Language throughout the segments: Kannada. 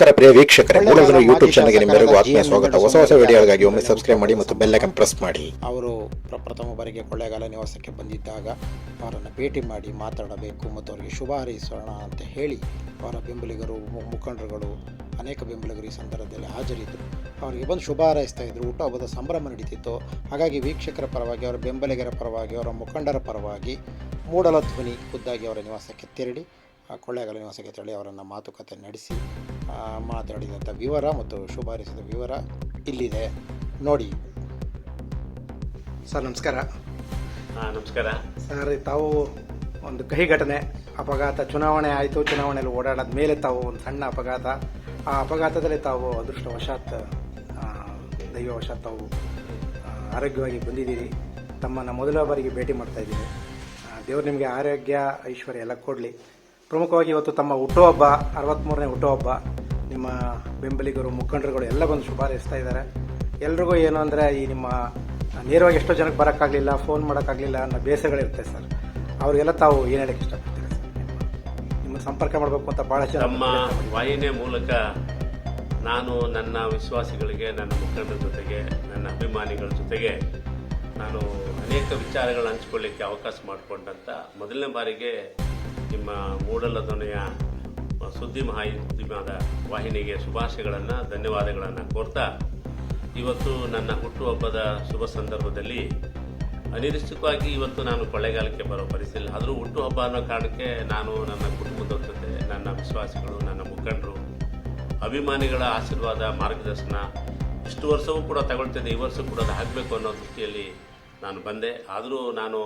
ನಮಸ್ಕಾರ ಪ್ರಿಯ ವೀಕ್ಷಕರೇ ಮೂಲಗಳು ಯೂಟ್ಯೂಬ್ ಚಾನಲ್ಗೆ ನಿಮ್ಮೆಲ್ಲರಿಗೂ ಆತ್ಮೀಯ ಸ್ವಾಗತ. ಹೊಸ ಹೊಸ ವಿಡಿಯೋಗಳಿಗಾಗಿ ಒಮ್ಮೆ ಸಬ್ಸ್ಕ್ರೈಬ್ ಮಾಡಿ ಮತ್ತು ಬೆಲ್ ಐಕನ್ ಪ್ರೆಸ್ ಮಾಡಿ. ಅವರು ಪ್ರಪ್ರಥಮ ಬಾರಿಗೆ ಕೊಳ್ಳೇಗಾಲ ನಿವಾಸಕ್ಕೆ ಬಂದಿದ್ದಾಗ ಅವರನ್ನು ಭೇಟಿ ಮಾಡಿ ಮಾತಾಡಬೇಕು ಮತ್ತು ಅವರಿಗೆ ಶುಭ ಹಾರೈಸೋಣ ಅಂತ ಹೇಳಿ ಅವರ ಬೆಂಬಲಿಗರು ಮುಖಂಡರುಗಳು ಅನೇಕ ಬೆಂಬಲಿಗರು ಈ ಸಂದರ್ಭದಲ್ಲಿ ಹಾಜರಿದ್ದರು. ಅವರಿಗೆ ಬಂದು ಶುಭ ಹಾರೈಸ್ತಾ ಇದ್ದರು ಹಬ್ಬದ ಸಂಭ್ರಮ ನಡೀತಿತ್ತು. ಹಾಗಾಗಿ ವೀಕ್ಷಕರ ಪರವಾಗಿ ಅವರ ಬೆಂಬಲಿಗರ ಪರವಾಗಿ ಅವರ ಮುಖಂಡರ ಪರವಾಗಿ ಮೂಡಲ ಧ್ವನಿ ಖುದ್ದಾಗಿ ಅವರ ನಿವಾಸಕ್ಕೆ ತೆರಳಿ ಕೊಳ್ಳೇಗಾಲ ನಿವಾಸಕ್ಕೆ ತೆರಳಿ ಅವರನ್ನು ಮಾತುಕತೆ ನಡೆಸಿ ಮಾತಾಡಿದಂಥ ವಿವರ ಮತ್ತು ಶುಭಾರಿಸಿದ ವಿವರ ಇಲ್ಲಿದೆ. ನೋಡಿ. ಸರ್ ನಮಸ್ಕಾರ. ಹಾಂ ನಮಸ್ಕಾರ. ಸರ್ ತಾವು ಒಂದು ಕಹಿ ಘಟನೆ ಅಪಘಾತ ಚುನಾವಣೆ ಆಯಿತು ಚುನಾವಣೆಯಲ್ಲಿ ಓಡಾಡದ ಮೇಲೆ ತಾವು ಒಂದು ಸಣ್ಣ ಅಪಘಾತ. ಆ ಅಪಘಾತದಲ್ಲಿ ತಾವು ಅದೃಷ್ಟವಶಾತ್ ದೈವವಶಾತ್ ತಾವು ಆರೋಗ್ಯವಾಗಿ ಬಂದಿದ್ದೀರಿ. ತಮ್ಮನ್ನು ಮೊದಲ ಬಾರಿಗೆ ಭೇಟಿ ಮಾಡ್ತಾ ಇದ್ದೀರಿ. ದೇವರು ನಿಮಗೆ ಆರೋಗ್ಯ ಐಶ್ವರ್ಯ ಎಲ್ಲ ಕೊಡಲಿ. ಪ್ರಮುಖವಾಗಿ ಇವತ್ತು ತಮ್ಮ ಹುಟ್ಟುಹಬ್ಬ ಅರವತ್ತ್ಮೂರನೇ ಹುಟ್ಟುಹಬ್ಬ ನಿಮ್ಮ ಬೆಂಬಲಿಗರು ಮುಖಂಡರುಗಳು ಎಲ್ಲ ಬಂದು ಶುಭ ಹಾರೈಸ್ತಾ ಇದ್ದಾರೆ. ಎಲ್ರಿಗೂ ಏನು ಅಂದರೆ ಈ ನಿಮ್ಮ ನೇರವಾಗಿ ಎಷ್ಟೋ ಜನಕ್ಕೆ ಬರೋಕ್ಕಾಗಲಿಲ್ಲ ಫೋನ್ ಮಾಡೋಕ್ಕಾಗಲಿಲ್ಲ ಅನ್ನೋ ಬೇಸರಗಳಿರುತ್ತೆ ಸರ್. ಅವರಿಗೆಲ್ಲ ತಾವು ಏನು ಹೇಳಕ್ಕೆ ಇಷ್ಟಪಡ್ತೀರಿ ಸರ್? ನಿಮ್ಮ- ನಿಮ್ಮ ಸಂಪರ್ಕ ಮಾಡಬೇಕು ಅಂತ ಭಾಳ ಜನ ನಮ್ಮ ವಾಹಿನಿಯ ಮೂಲಕ ನಾನು ನನ್ನ ವಿಶ್ವಾಸಿಗಳಿಗೆ ನನ್ನ ಮುಖಂಡರ ಜೊತೆಗೆ ನನ್ನ ಅಭಿಮಾನಿಗಳ ಜೊತೆಗೆ ನಾನು ಅನೇಕ ವಿಚಾರಗಳು ಹಂಚಿಕೊಳ್ಳಿಕ್ಕೆ ಅವಕಾಶ ಮಾಡಿಕೊಂಡಂತ ಮೊದಲನೇ ಬಾರಿಗೆ ನಿಮ್ಮ ಮೂಡಲ ಧ್ವನಿಯ ಸುದ್ದಿ ಮಾಹಿತಿಮಾದ ವಾಹಿನಿಗೆ ಶುಭಾಶಯಗಳನ್ನು, ಧನ್ಯವಾದಗಳನ್ನು ಕೋರ್ತಾ ಇವತ್ತು ನನ್ನ ಹುಟ್ಟುಹಬ್ಬದ ಶುಭ ಸಂದರ್ಭದಲ್ಲಿ ಅನಿರೀಕ್ಷಿತವಾಗಿ ಇವತ್ತು ನಾನು ಕೊಳ್ಳೆಗಾಲಕ್ಕೆ ಬರೋ ಪರಿಸ್ಥಿತಿ ಆದರೂ ಹುಟ್ಟುಹಬ್ಬ ಅನ್ನೋ ಕಾರಣಕ್ಕೆ ನಾನು ನನ್ನ ಕುಟುಂಬದವ್ರ ಜೊತೆ, ನನ್ನ ವಿಶ್ವಾಸಿಗಳು, ನನ್ನ ಮುಖಂಡರು, ಅಭಿಮಾನಿಗಳ ಆಶೀರ್ವಾದ, ಮಾರ್ಗದರ್ಶನ ಇಷ್ಟು ವರ್ಷವೂ ಕೂಡ ತಗೊಳ್ತಿದ್ದೆ ಈ ವರ್ಷ ಕೂಡ ಅದು ಆಗಬೇಕು ಅನ್ನೋ ದೃಷ್ಟಿಯಲ್ಲಿ ನಾನು ಬಂದೆ. ಆದರೂ ನಾನು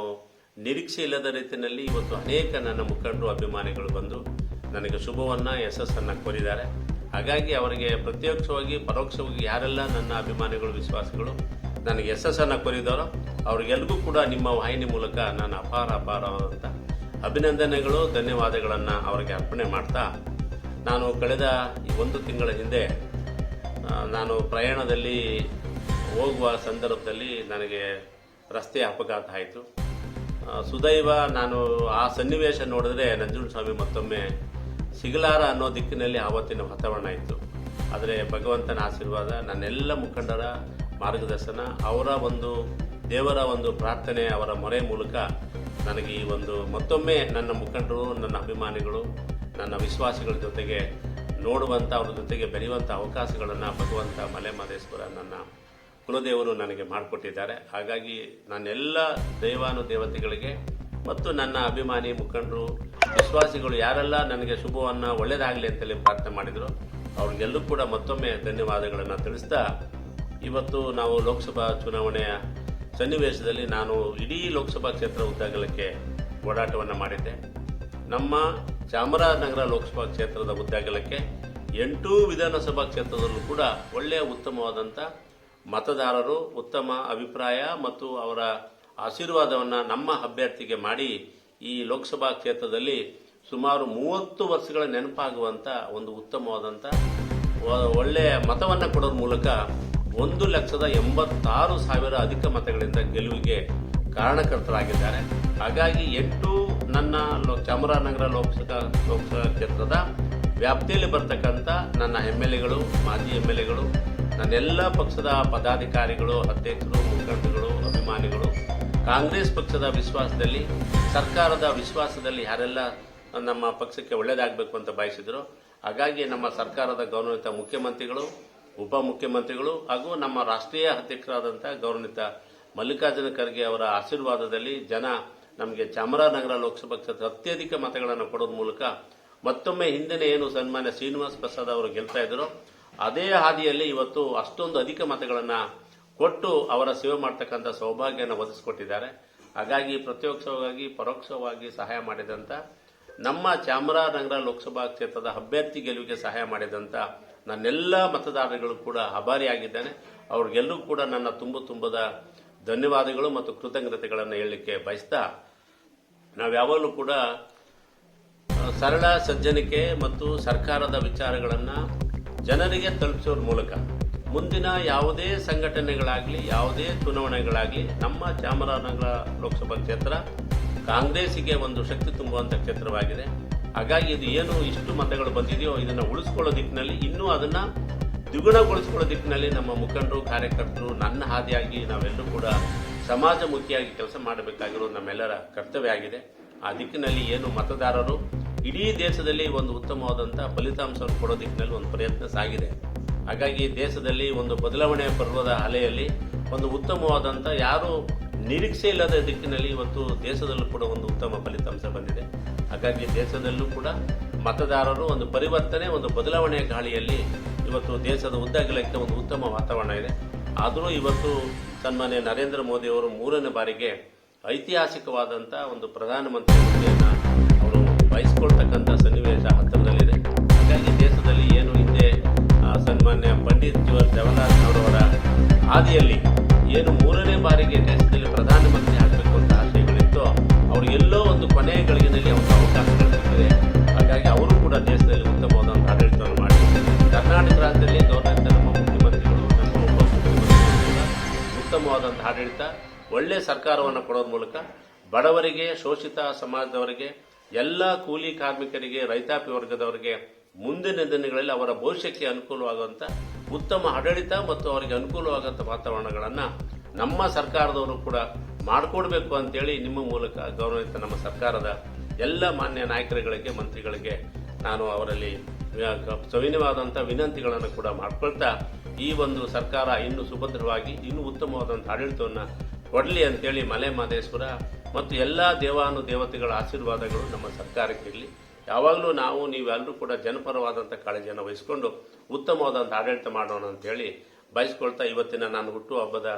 ನಿರೀಕ್ಷೆ ಇಲ್ಲದ ರೀತಿಯಲ್ಲಿ ಇವತ್ತು ಅನೇಕ ನನ್ನ ಮುಖಂಡರು, ಅಭಿಮಾನಿಗಳು ಬಂದು ನನಗೆ ಶುಭವನ್ನು, ಯಶಸ್ಸನ್ನು ಕೋರಿದ್ದಾರೆ. ಹಾಗಾಗಿ ಅವರಿಗೆ ಪ್ರತ್ಯಕ್ಷವಾಗಿ, ಪರೋಕ್ಷವಾಗಿ ಯಾರೆಲ್ಲ ನನ್ನ ಅಭಿಮಾನಿಗಳು, ವಿಶ್ವಾಸಗಳು ನನಗೆ ಯಶಸ್ಸನ್ನು ಕೋರಿದಾರೋ ಅವರಿಗೆಲ್ಲರಿಗೂ ಕೂಡ ನಿಮ್ಮ ವಾಹಿನಿ ಮೂಲಕ ನಾನು ಅಪಾರ ಅಪಾರವಾದಂಥ ಅಭಿನಂದನೆಗಳು, ಧನ್ಯವಾದಗಳನ್ನು ಅವರಿಗೆ ಅರ್ಪಣೆ ಮಾಡ್ತಾ ನಾನು ಕಳೆದ ಒಂದು ತಿಂಗಳ ಹಿಂದೆ ನಾನು ಪ್ರಯಾಣದಲ್ಲಿ ಹೋಗುವ ಸಂದರ್ಭದಲ್ಲಿ ನನಗೆ ರಸ್ತೆ ಅಪಘಾತ ಆಯಿತು. ಸುದೈವ, ನಾನು ಆ ಸನ್ನಿವೇಶ ನೋಡಿದ್ರೆ ನಂಜುಂಡಸ್ವಾಮಿ ಮತ್ತೊಮ್ಮೆ ಸಿಗಲಾರ ಅನ್ನೋ ದಿಕ್ಕಿನಲ್ಲಿ ಆವತ್ತಿನ ವಾತಾವರಣ ಇತ್ತು. ಆದರೆ ಭಗವಂತನ ಆಶೀರ್ವಾದ, ನನ್ನೆಲ್ಲ ಮುಖಂಡರ ಮಾರ್ಗದರ್ಶನ, ಅವರ ಒಂದು, ದೇವರ ಒಂದು ಪ್ರಾರ್ಥನೆ, ಅವರ ಮೊರೆ ಮೂಲಕ ನನಗೆ ಈ ಒಂದು ಮತ್ತೊಮ್ಮೆ ನನ್ನ ಮುಖಂಡರು, ನನ್ನ ಅಭಿಮಾನಿಗಳು, ನನ್ನ ವಿಶ್ವಾಸಿಗಳ ಜೊತೆಗೆ ನೋಡುವಂಥ ಅವ್ರ ಜೊತೆಗೆ ಬೆರೆಯುವಂಥ ಅವಕಾಶಗಳನ್ನು ಭಗವಂತ ಮಲೆ ಮಹದೇಶ್ವರ ನನ್ನ ಕುಲದೇವರು ನನಗೆ ಮಾಡಿಕೊಟ್ಟಿದ್ದಾರೆ. ಹಾಗಾಗಿ ನನ್ನೆಲ್ಲ ದೈವಾನು ದೇವತೆಗಳಿಗೆ ಮತ್ತು ನನ್ನ ಅಭಿಮಾನಿ ಮುಖಂಡರು, ವಿಶ್ವಾಸಿಗಳು ಯಾರೆಲ್ಲ ನನಗೆ ಶುಭವನ್ನು ಒಳ್ಳೆಯದಾಗಲಿ ಅಂತೇಳಿ ಪ್ರಾರ್ಥನೆ ಮಾಡಿದರು, ಅವ್ರಿಗೆಲ್ಲೂ ಕೂಡ ಮತ್ತೊಮ್ಮೆ ಧನ್ಯವಾದಗಳನ್ನು ತಿಳಿಸ್ತಾ, ಇವತ್ತು ನಾವು ಲೋಕಸಭಾ ಚುನಾವಣೆಯ ಸನ್ನಿವೇಶದಲ್ಲಿ ನಾನು ಇಡೀ ಲೋಕಸಭಾ ಕ್ಷೇತ್ರ ಉದ್ದಾಗಲಕ್ಕೆ ಓಡಾಟವನ್ನು ಮಾಡಿದ್ದೆ. ನಮ್ಮ ಚಾಮರಾಜನಗರ ಲೋಕಸಭಾ ಕ್ಷೇತ್ರದ ಉದ್ದಾಗಲಕ್ಕೆ ಎಂಟೂ ವಿಧಾನಸಭಾ ಕ್ಷೇತ್ರದಲ್ಲೂ ಕೂಡ ಒಳ್ಳೆಯ ಉತ್ತಮವಾದಂಥ ಮತದಾರರು ಉತ್ತಮ ಅಭಿಪ್ರಾಯ ಮತ್ತು ಅವರ ಆಶೀರ್ವಾದವನ್ನು ನಮ್ಮ ಅಭ್ಯರ್ಥಿಗೆ ಮಾಡಿ ಈ ಲೋಕಸಭಾ ಕ್ಷೇತ್ರದಲ್ಲಿ ಸುಮಾರು ಮೂವತ್ತು ವರ್ಷಗಳ ನೆನಪಾಗುವಂಥ ಒಂದು ಉತ್ತಮವಾದಂಥ ಒಳ್ಳೆಯ ಮತವನ್ನು ಕೊಡೋದ್ರ ಮೂಲಕ ಒಂದು ಲಕ್ಷದ ಎಂಬತ್ತಾರು ಸಾವಿರ ಅಧಿಕ ಮತಗಳಿಂದ ಗೆಲುವಿಗೆ ಕಾರಣಕರ್ತರಾಗಿದ್ದಾರೆ. ಹಾಗಾಗಿ ಎಂಟು ನನ್ನ ಚಾಮರಾಜನಗರ ಲೋಕಸಭಾ ಲೋಕಸಭಾ ಕ್ಷೇತ್ರದ ವ್ಯಾಪ್ತಿಯಲ್ಲಿ ಬರ್ತಕ್ಕಂಥ ನನ್ನ ಎಂ ಎಲ್ ಎಗಳು, ಮಾಜಿ ಎಂ ಎಲ್ ಎಗಳು ನನ್ನೆಲ್ಲ ಪಕ್ಷದ ಪದಾಧಿಕಾರಿಗಳು, ಅಧ್ಯಕ್ಷರು, ಮುಖಂಡರುಗಳು, ಅಭಿಮಾನಿಗಳು, ಕಾಂಗ್ರೆಸ್ ಪಕ್ಷದ ವಿಶ್ವಾಸದಲ್ಲಿ, ಸರ್ಕಾರದ ವಿಶ್ವಾಸದಲ್ಲಿ ಯಾರೆಲ್ಲ ನಮ್ಮ ಪಕ್ಷಕ್ಕೆ ಒಳ್ಳೆಯದಾಗಬೇಕು ಅಂತ ಬಯಸಿದ್ರು ಹಾಗಾಗಿ ನಮ್ಮ ಸರ್ಕಾರದ ಗೌರವಿತ ಮುಖ್ಯಮಂತ್ರಿಗಳು ಉಪಮುಖ್ಯಮಂತ್ರಿಗಳು ಹಾಗೂ ನಮ್ಮ ರಾಷ್ಟ್ರೀಯ ಅಧ್ಯಕ್ಷರಾದಂಥ ಗೌರವಿತ ಮಲ್ಲಿಕಾರ್ಜುನ ಖರ್ಗೆ ಅವರ ಆಶೀರ್ವಾದದಲ್ಲಿ ಜನ ನಮಗೆ ಚಾಮರಾಜನಗರ ಲೋಕಸಭಾ ಕ್ಷೇತ್ರ ಅತ್ಯಧಿಕ ಮತಗಳನ್ನು ಕೊಡೋದ್ರ ಮೂಲಕ ಮತ್ತೊಮ್ಮೆ ಹಿಂದಿನ ಏನು ಸನ್ಮಾನ್ಯ ಶ್ರೀನಿವಾಸ್ ಪ್ರಸಾದ್ ಅವರು ಗೆಲ್ತಾ ಇದ್ರು ಅದೇ ಹಾದಿಯಲ್ಲಿ ಇವತ್ತು ಅಷ್ಟೊಂದು ಅಧಿಕ ಮತಗಳನ್ನು ಕೊಟ್ಟು ಅವರ ಸೇವೆ ಮಾಡ್ತಕ್ಕಂಥ ಸೌಭಾಗ್ಯನ ಒದಗಿಸಿಕೊಟ್ಟಿದ್ದಾರೆ. ಹಾಗಾಗಿ ಪ್ರತ್ಯಕ್ಷವಾಗಿ, ಪರೋಕ್ಷವಾಗಿ ಸಹಾಯ ಮಾಡಿದಂಥ ನಮ್ಮ ಚಾಮರಾಜನಗರ ಲೋಕಸಭಾ ಕ್ಷೇತ್ರದ ಅಭ್ಯರ್ಥಿ ಗೆಲುವಿಗೆ ಸಹಾಯ ಮಾಡಿದಂಥ ನನ್ನೆಲ್ಲ ಮತದಾರರುಗಳು ಕೂಡ ಅಭಾರಿಯಾಗಿದ್ದಾನೆ ಅವ್ರಿಗೆಲ್ಲರೂ ಕೂಡ ನನ್ನ ತುಂಬ ತುಂಬದ ಧನ್ಯವಾದಗಳು ಮತ್ತು ಕೃತಜ್ಞತೆಗಳನ್ನು ಹೇಳಲಿಕ್ಕೆ ಬಯಸ್ತಾ ನಾವು ಯಾವಾಗಲೂ ಕೂಡ ಸರಳ ಸಜ್ಜನಿಕೆ ಮತ್ತು ಸರ್ಕಾರದ ವಿಚಾರಗಳನ್ನು ಜನರಿಗೆ ತಲುಪಿಸೋದ್ರ ಮೂಲಕ ಮುಂದಿನ ಯಾವುದೇ ಸಂಘಟನೆಗಳಾಗಲಿ, ಯಾವುದೇ ಚುನಾವಣೆಗಳಾಗಲಿ, ನಮ್ಮ ಚಾಮರಾಜನಗರ ಲೋಕಸಭಾ ಕ್ಷೇತ್ರ ಕಾಂಗ್ರೆಸ್ಸಿಗೆ ಒಂದು ಶಕ್ತಿ ತುಂಬುವಂಥ ಕ್ಷೇತ್ರವಾಗಿದೆ. ಹಾಗಾಗಿ ಇದು ಏನು ಇಷ್ಟು ಮತಗಳು ಬಂದಿದೆಯೋ ಇದನ್ನು ಉಳಿಸ್ಕೊಳ್ಳೋ ದಿಕ್ಕಿನಲ್ಲಿ ಇನ್ನೂ ಅದನ್ನು ದ್ವಿಗುಣಗೊಳಿಸ್ಕೊಳ್ಳೋ ದಿಕ್ಕಿನಲ್ಲಿ ನಮ್ಮ ಮುಖಂಡರು, ಕಾರ್ಯಕರ್ತರು, ನನ್ನ ಹಾದಿಯಾಗಿ ನಾವೆಲ್ಲರೂ ಕೂಡ ಸಮಾಜಮುಖಿಯಾಗಿ ಕೆಲಸ ಮಾಡಬೇಕಾಗಿರೋದು ನಮ್ಮೆಲ್ಲರ ಕರ್ತವ್ಯ ಆಗಿದೆ. ಆ ದಿಕ್ಕಿನಲ್ಲಿ ಏನು ಮತದಾರರು ಇಡೀ ದೇಶದಲ್ಲಿ ಒಂದು ಉತ್ತಮವಾದಂಥ ಫಲಿತಾಂಶವನ್ನು ಕೊಡೋ ದಿಕ್ಕಿನಲ್ಲಿ ಒಂದು ಪ್ರಯತ್ನ ಸಾಗಿದೆ. ಹಾಗಾಗಿ ದೇಶದಲ್ಲಿ ಒಂದು ಬದಲಾವಣೆ ಪರ್ವದ ಅಲೆಯಲ್ಲಿ ಒಂದು ಉತ್ತಮವಾದಂಥ ಯಾರು ನಿರೀಕ್ಷೆ ಇಲ್ಲದ ದಿಕ್ಕಿನಲ್ಲಿ ಇವತ್ತು ದೇಶದಲ್ಲೂ ಕೂಡ ಒಂದು ಉತ್ತಮ ಫಲಿತಾಂಶ ಬಂದಿದೆ. ಹಾಗಾಗಿ ದೇಶದಲ್ಲೂ ಕೂಡ ಮತದಾರರು ಒಂದು ಪರಿವರ್ತನೆ, ಒಂದು ಬದಲಾವಣೆಯ ಗಾಳಿಯಲ್ಲಿ ಇವತ್ತು ದೇಶದ ಉದ್ದಗಲಕ್ಕೆ ಒಂದು ಉತ್ತಮ ವಾತಾವರಣ ಇದೆ. ಆದರೂ ಇವತ್ತು ಸನ್ಮಾನ್ಯ ನರೇಂದ್ರ ಮೋದಿ ಅವರು ಮೂರನೇ ಬಾರಿಗೆ ಐತಿಹಾಸಿಕವಾದಂಥ ಒಂದು ಪ್ರಧಾನಮಂತ್ರಿ ಹುದ್ದೆಯನ್ನು ಕೊನೆಯ ಗಳಿಗೆಯಲ್ಲಿ ಅವ್ರಿಗೆ ಸಿಕ್ಕಿದೆ ಹಾಗಾಗಿ ಅವರು ಕೂಡ ದೇಶದಲ್ಲಿ ಉತ್ತಮವಾದಂಥ ಆಡಳಿತವನ್ನು ಮಾಡಿ ಕರ್ನಾಟಕ ರಾಜ್ಯದಲ್ಲಿ ಗೌರವಿತ ನಮ್ಮ ಮುಖ್ಯಮಂತ್ರಿಗಳು ನಮ್ಮ ಉಪಮುಖ್ಯಮಂತ್ರಿಗಳು ಉತ್ತಮವಾದಂಥ ಆಡಳಿತ, ಒಳ್ಳೆ ಸರ್ಕಾರವನ್ನು ಕೊಡೋದ್ರ ಮೂಲಕ ಬಡವರಿಗೆ, ಶೋಷಿತ ಸಮಾಜದವರಿಗೆ, ಎಲ್ಲ ಕೂಲಿ ಕಾರ್ಮಿಕರಿಗೆ, ರೈತಾಪಿ ವರ್ಗದವರಿಗೆ ಮುಂದಿನ ದಿನಗಳಲ್ಲಿ ಅವರ ಭವಿಷ್ಯಕ್ಕೆ ಅನುಕೂಲವಾಗುವಂತ ಉತ್ತಮ ಆಡಳಿತ ಮತ್ತು ಅವರಿಗೆ ಅನುಕೂಲವಾಗುವಂಥ ವಾತಾವರಣಗಳನ್ನ ನಮ್ಮ ಸರ್ಕಾರದವರು ಕೂಡ ಮಾಡಿಕೊಡ್ಬೇಕು ಅಂತೇಳಿ ನಿಮ್ಮ ಮೂಲಕ ಗೌರವಿತ ನಮ್ಮ ಸರ್ಕಾರದ ಎಲ್ಲ ಮಾನ್ಯ ನಾಯಕರುಗಳಿಗೆ, ಮಂತ್ರಿಗಳಿಗೆ ನಾನು ಅವರಲ್ಲಿ ಸವಿನವಾದಂಥ ವಿನಂತಿಗಳನ್ನು ಕೂಡ ಮಾಡ್ಕೊಳ್ತಾ ಈ ಒಂದು ಸರ್ಕಾರ ಇನ್ನು ಸುಭದ್ರವಾಗಿ, ಇನ್ನೂ ಉತ್ತಮವಾದಂಥ ಆಡಳಿತವನ್ನು ಕೊಡಲಿ ಅಂತೇಳಿ ಮಲೆ ಮಹದೇಶ್ವರ ಮತ್ತು ಎಲ್ಲ ದೇವಾನು ದೇವತೆಗಳ ಆಶೀರ್ವಾದಗಳು ನಮ್ಮ ಸರ್ಕಾರಕ್ಕೆ ಇರಲಿ. ಯಾವಾಗಲೂ ನಾವು, ನೀವೆಲ್ಲರೂ ಕೂಡ ಜನಪರವಾದಂಥ ಕಾಳಜಿಯನ್ನು ವಹಿಸಿಕೊಂಡು ಉತ್ತಮವಾದಂಥ ಆಡಳಿತ ಮಾಡೋಣ ಅಂತೇಳಿ ಬಯಸ್ಕೊಳ್ತಾ ಇವತ್ತಿನ ನಾನು ಹುಟ್ಟು ಹಬ್ಬದ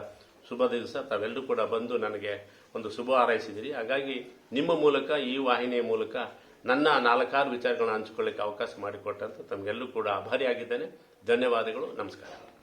ಶುಭ ದಿವಸ. ತಾವೆಲ್ಲರೂ ಕೂಡ ಬಂದು ನನಗೆ ಒಂದು ಶುಭ ಹಾರೈಸಿದಿರಿ. ಹಾಗಾಗಿ ನಿಮ್ಮ ಮೂಲಕ, ಈ ವಾಹಿನಿಯ ಮೂಲಕ ನನ್ನ ನಾಲ್ಕಾರು ವಿಚಾರಗಳನ್ನು ಹಂಚಿಕೊಳ್ಳಿಕ್ಕೆ ಅವಕಾಶ ಮಾಡಿಕೊಟ್ಟಂತ ತಮಗೆಲ್ಲೂ ಕೂಡ ಆಭಾರಿಯಾಗಿದ್ದೇನೆ. ಧನ್ಯವಾದಗಳು. ನಮಸ್ಕಾರ.